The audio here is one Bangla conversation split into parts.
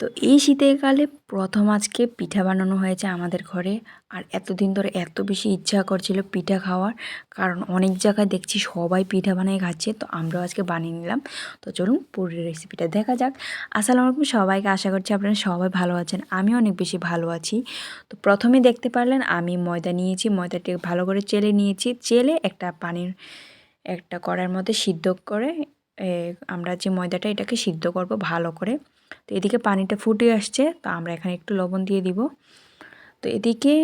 তো এই শীতের কালে প্রথম আজকে পিঠা বানানো হয়েছে আমাদের ঘরে। আর এতদিন ধরে এত বেশি ইচ্ছা করছিল পিঠা খাওয়ার। কারণ অনেক জায়গায় দেখছি সবাই পিঠা বানিয়ে খাচ্ছে, তো আমরাও আজকে বানিয়ে নিলাম। তো চলুন পুরো রেসিপিটা দেখা যাক। আসসালামু আলাইকুম সবাইকে, আশা করছি আপনারা সবাই ভালো আছেন। আমি অনেক বেশি ভালো আছি। তো প্রথমে দেখতে পারলেন, আমি ময়দা নিয়েছি ময়দাটি ভালো করে চেলে নিয়েছি। চেলে একটা পানির, একটা কড়ার মধ্যে সিদ্ধ করে আমরা যে ময়দাটা এটাকে সিদ্ধ করব ভালো করে। তো এদিকে পানিটা ফুটে আসছে, তো আমরা এখানে একটু লবণ দিয়ে দিব। তো এদিকে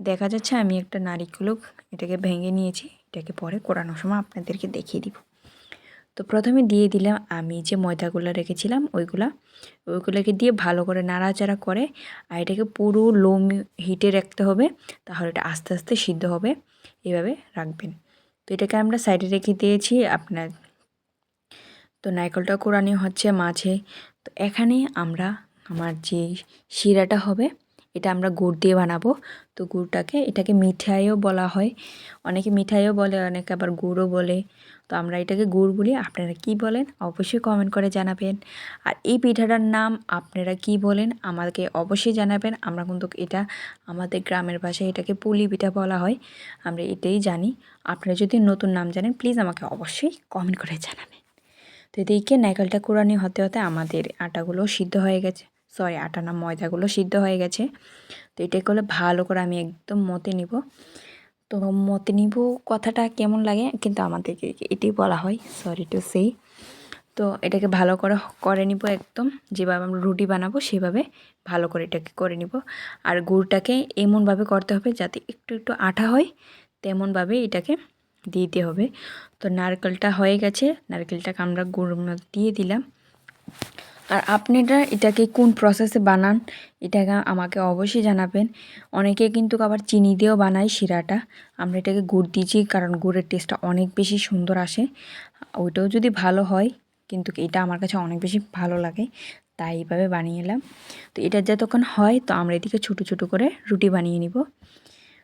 দেখা যাচ্ছে আমি একটা নারিকেলও এটাকে ভেঙে নিয়েছি, এটাকে পরে কোরানোর সময় আপনাদেরকে দেখিয়ে দিব। তো প্রথমে দিয়ে দিলাম আমি যে ময়দাগুলো রেখেছিলাম, ওইগুলা, ওইগুলোকে দিয়ে ভালো করে নাড়াচাড়া করে, আর এটাকে পুরো লো হিটে রাখতে হবে, তাহলে এটা আস্তে আস্তে সিদ্ধ হবে। এভাবে রাখবেন। তো এটাকে আমরা সাইডে রেখে দিয়েছি, আপনার তো নারকেলটা কোরানি হচ্ছে মাঝে তো এখানে আমরা আমার যে শিরাটা হবে, এটা আমরা গুড় দিয়ে বানাবো। তো গুড়টাকে, এটাকে মিঠাইও বলা হয়। অনেকে মিঠাইও বলে, অনেকে আবার গুড়ও বলে। তো আমরা এটাকে গুড় বলি। আপনারা কি বলেন, অবশ্যই কমেন্ট করে জানাবেন। আর এই পিঠাটার নাম আপনারা কি বলেন, আমাকে অবশ্যই জানাবেন। আমরা কিন্তু এটা আমাদের গ্রামের ভাষায় এটাকে পুলি পিঠা বলা হয়। আমরা এটাই জানি। আপনারা যদি নতুন নাম জানেন প্লিজ আমাকে অবশ্যই কমেন্ট করে জানাবেন। তো এদিকে নাইকেলটা কোরানি হতে হতে আমাদের আটাগুলো সিদ্ধ হয়ে গেছে। সরি আটা না, ময়দাগুলো সিদ্ধ হয়ে গেছে। তো এটা করলে ভালো করে আমি একদম মতে নিব। তো মতে নিব কথাটা কেমন লাগে কিন্তু আমাদেরকে এটাই বলা হয় সরি টু সেই তো এটাকে ভালো করে করে নিব একদম, যেভাবে আমরা রুটি বানাবো সেভাবে ভালো করে এটাকে করে নিব। আর গুড়টাকে এমনভাবে করতে হবে যাতে একটু একটু আঠা হয়, তেমনভাবে এটাকে দিতে হবে। তো নারকেলটা হয়ে গেছে। নারকেলটাকে আমরা গুড় মধ্যে দিয়ে দিলাম। আর আপনারা এটাকে কোন প্রসেসে বানান এটাকে আমাকে অবশ্যই জানাবেন। অনেকে কিন্তু আবার চিনি দিয়েও বানায় শিরাটা। আমরা এটাকে গুড় দিয়েছি কারণ গুড়ের টেস্টটা অনেক বেশি সুন্দর আসে। ওইটাও যদি ভালো হয়, কিন্তু এটা আমার কাছে অনেক বেশি ভালো লাগে, তাই এইভাবে বানিয়ে এলাম। তো এটা যতক্ষণ হয়, তো আমরা এদিকে ছোটো ছোটো করে রুটি বানিয়ে নিব।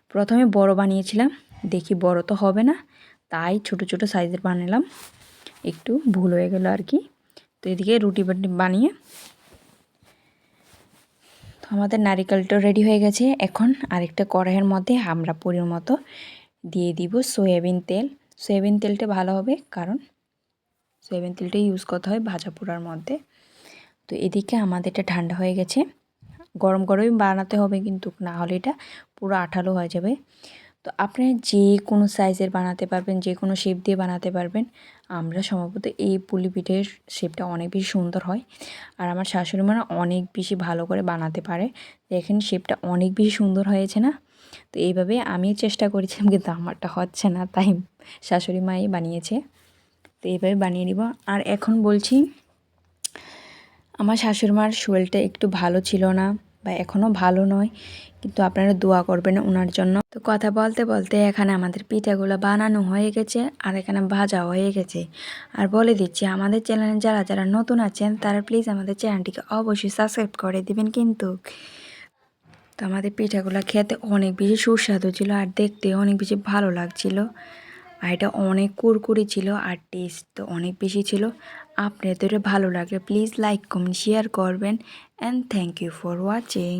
প্রথমে বড় বানিয়েছিলাম। দেখি বড় তো হবে না। তাই ছোট ছোট সাইজের বানালাম। একটু ভুল হয়ে গেল আর কি। তো এদিকে রুটি বানিয়ে তো আমাদের নারিকেলটা রেডি হয়ে গেছে। এখন আরেকটা কড়াইয়ের মধ্যে আমরা পরির মতো দিয়ে দিব সয়াবিন তেল। সয়াবিন তেলটা ভালো হবে কারণ সয়াবিন তেলটা ইউজ করতে হয় ভাজা পোড়ার মধ্যে। তো এদিকে আমাদের এটা ঠান্ডা হয়ে গেছে। গরম গরমই বানাতে হবে কিন্তু না হলে এটা পুরো আঠালো হয়ে যাবে। তো আপনি যে কোনো সাইজের বানাতে পারবেন যে কোনো শেপ দিয়ে বানাতে পারবেন। আমরা সম্ভবত এই পুলি পিঠের শেপটা অনেক বেশি সুন্দর হয়। আর আমার শাশুড়ি মা অনেক বেশি ভালো করে বানাতে পারে। দেখেন শেপটা অনেক বেশি সুন্দর হয়েছে না? তো এইভাবে আমি চেষ্টা করেছিলাম, কিন্তু আমারটা হচ্ছে না, তাই শাশুড়ি মাই বানিয়েছে। তো এইভাবে বানিয়ে নিব। আর এখন বলছি, আমার শাশুড়ি মার শরীরটা একটু ভালো ছিল না। বা এখনও ভালো নয়, কিন্তু আপনারা দোয়া করবেন ওনার জন্য। তো কথা বলতে বলতে এখানে আমাদের পিঠাগুলো বানানো হয়ে গেছে আর এখানে ভাজা হয়ে গেছে। আর বলে দিচ্ছি, আমাদের চ্যানেলে যারা যারা নতুন আছেন, তারা প্লিজ আমাদের চ্যানেলটিকে অবশ্যই সাবস্ক্রাইব করে দিবেন কিন্তু। তো আমাদের পিঠাগুলো খেতে অনেক বেশি সুস্বাদু ছিল আর দেখতে অনেক বেশি ভালো লাগছিল। আর এটা অনেক কুরকুরি ছিল আর টেস্ট তো অনেক বেশি ছিল। আপনাদের ভালো লাগলে প্লিজ লাইক কমেন্ট শেয়ার করবেন। And thank you for watching